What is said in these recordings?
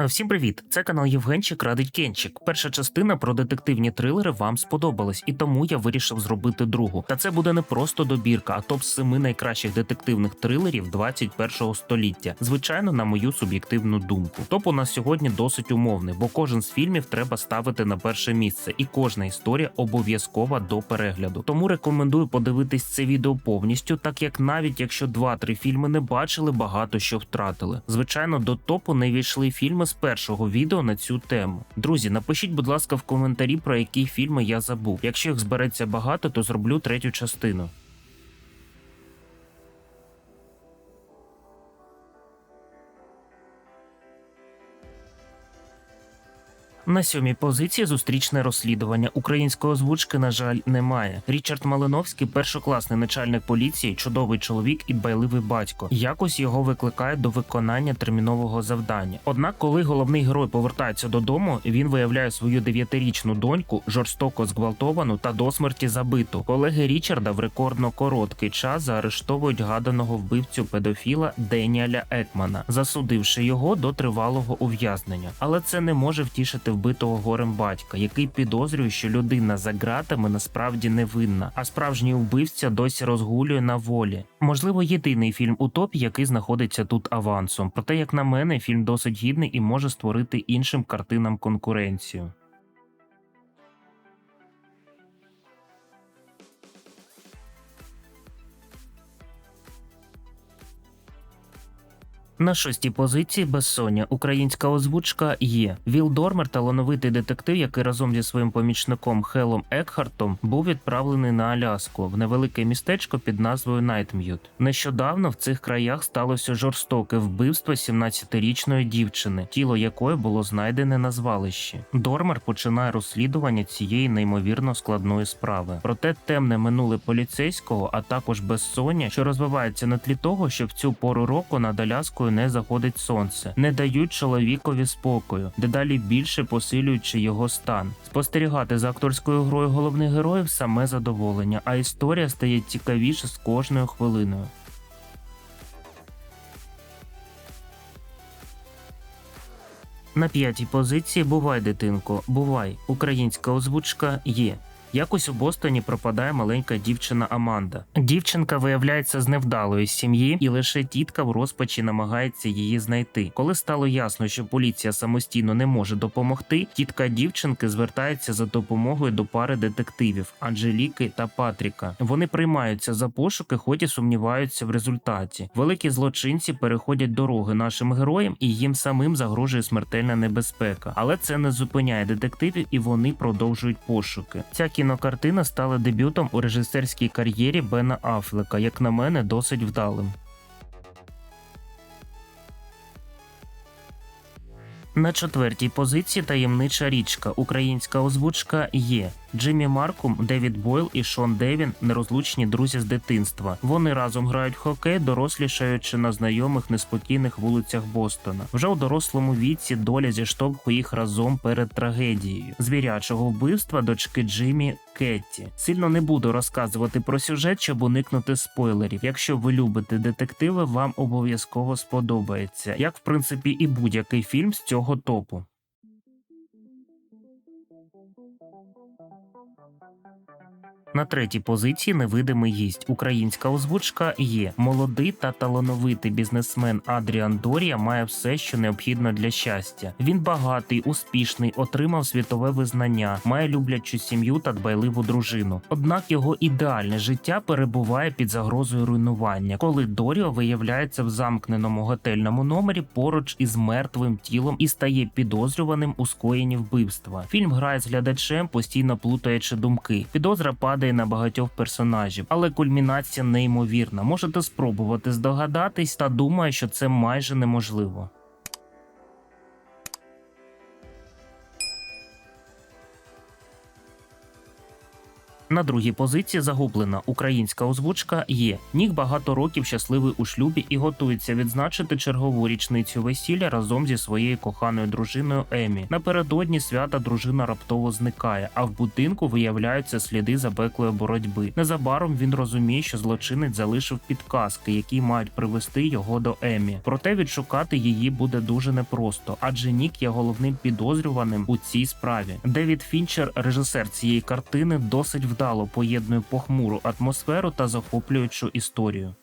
Е, Всім привіт! Це канал Євгенчик Радить Кенчик. Перша частина про детективні трилери вам сподобалась, і тому я вирішив зробити другу. Та це буде не просто добірка, а топ 7 найкращих детективних трилерів 21 століття. Звичайно, на мою суб'єктивну думку. Топ у нас сьогодні досить умовний, бо кожен з фільмів треба ставити на перше місце, і кожна історія обов'язкова до перегляду. Тому рекомендую подивитись це відео повністю, так як навіть якщо 2-3 фільми не бачили, багато що втратили. Звичайно, до топу не війшли фільми з першого відео на цю тему. Друзі, напишіть, будь ласка, в коментарі про які фільми я забув. Якщо їх збереться багато, то зроблю третю частину. На сьомій позиції зустрічне розслідування української озвучки, на жаль, немає. Річард Малиновський, першокласний начальник поліції, чудовий чоловік і байливий батько. Якось його викликають до виконання термінового завдання. Однак, коли головний герой повертається додому, він виявляє свою дев'ятирічну доньку, жорстоко зґвалтовану та до смерті забиту. Колеги Річарда в рекордно короткий час заарештовують гаданого вбивцю педофіла Деніаля Екмана, засудивши його до тривалого ув'язнення. Але це не може втішити вбитого горем батька, який підозрює, що людина за ґратами насправді невинна, а справжній вбивця досі розгулює на волі. Можливо, єдиний фільм у топі, який знаходиться тут авансом. Проте, як на мене, фільм досить гідний і може створити іншим картинам конкуренцію. На шостій позиції безсоння українська озвучка є. Віл Дормер, талановитий детектив, який разом зі своїм помічником Хелом Екхартом був відправлений на Аляску в невелике містечко під назвою Найтм'ют. Нещодавно в цих краях сталося жорстоке вбивство 17-річної дівчини, тіло якої було знайдене на звалищі. Дормер починає розслідування цієї неймовірно складної справи. Проте темне минуле поліцейського, а також безсоння, що розвивається на тлі того, що в цю пору року над Аляскою не заходить сонце, не дають чоловікові спокою, дедалі більше посилюючи його стан. Спостерігати за акторською грою головних героїв саме задоволення, а історія стає цікавіше з кожною хвилиною. На п'ятій позиції Бувай, дитинко, бувай. Українська озвучка є. Якось у Бостоні пропадає маленька дівчина Аманда. Дівчинка виявляється з невдалої сім'ї, і лише тітка в розпачі намагається її знайти. Коли стало ясно, що поліція самостійно не може допомогти, тітка дівчинки звертається за допомогою до пари детективів Анжеліки та Патріка. Вони приймаються за пошуки, хоч і сумніваються в результаті. Великі злочинці переходять дороги нашим героям, і їм самим загрожує смертельна небезпека. Але це не зупиняє детективів, і вони продовжують пошуки. Ця кінокартина стала дебютом у режисерській кар'єрі Бена Афлека, як на мене, досить вдалим. На четвертій позиції таємнича річка. Українська озвучка є. Джиммі Маркум, Девід Бойл і Шон Девін нерозлучні друзі з дитинства. Вони разом грають в хокей, дорослішаючи на знайомих неспокійних вулицях Бостона. Вже у дорослому віці доля зіштовхує їх разом перед трагедією звірячого вбивства дочки Джиммі Кетті. Сильно не буду розказувати про сюжет, щоб уникнути спойлерів. Якщо ви любите детективи, вам обов'язково сподобається, як в принципі і будь-який фільм з цього топу. На третій позиції невидимий гість. Українська озвучка є. Молодий та талановитий бізнесмен Адріан Дорія має все, що необхідно для щастя. Він багатий, успішний, отримав світове визнання, має люблячу сім'ю та дбайливу дружину. Однак його ідеальне життя перебуває під загрозою руйнування, коли Доріо виявляється в замкненому готельному номері поруч із мертвим тілом і стає підозрюваним у скоєнні вбивства. Фільм грає з глядачем, постійно плутаючи думки. Підозра падає на багатьох персонажів, але кульмінація неймовірна. Можете спробувати здогадатись, та думаю, що це майже неможливо. На другій позиції загублена українська озвучка є. Нік багато років щасливий у шлюбі і готується відзначити чергову річницю весілля разом зі своєю коханою дружиною Емі. Напередодні свята дружина раптово зникає, а в будинку виявляються сліди запеклої боротьби. Незабаром він розуміє, що злочинець залишив підказки, які мають привести його до Емі. Проте відшукати її буде дуже непросто, адже Нік є головним підозрюваним у цій справі. Девід Фінчер, режисер цієї картини, досить вдало поєднує похмуру атмосферу та захоплюючу історію.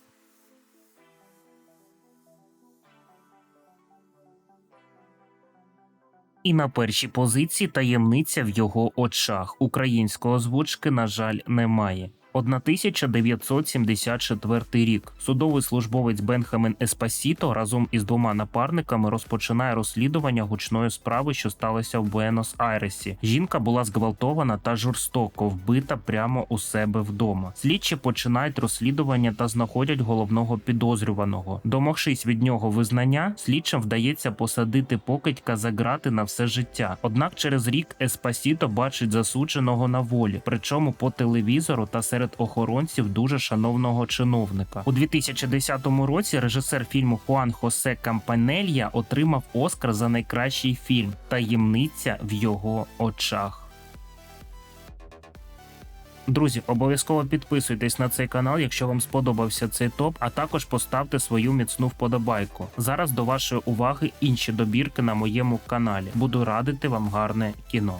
І на першій позиції таємниця в його очах. Української озвучки, на жаль, немає. 1974 рік судовий службовець Бенхамен Еспасіто разом із двома напарниками розпочинає розслідування гучної справи, що сталося в Буенос-Айресі. Жінка була зґвалтована та жорстоко вбита прямо у себе вдома. Слідчі починають розслідування та знаходять головного підозрюваного. Домогшись від нього визнання, слідчим вдається посадити покидька за грати на все життя. Однак через рік Еспасіто бачить засудженого на волі, причому по телевізору та серед охоронців дуже шановного чиновника. У 2010 році режисер фільму Хуан Хосе Кампанелья отримав Оскар за найкращий фільм Таємниця в його очах. Друзі, обов'язково підписуйтесь на цей канал, якщо вам сподобався цей топ, а також поставте свою міцну вподобайку. Зараз до вашої уваги інші добірки на моєму каналі. Буду радити вам гарне кіно.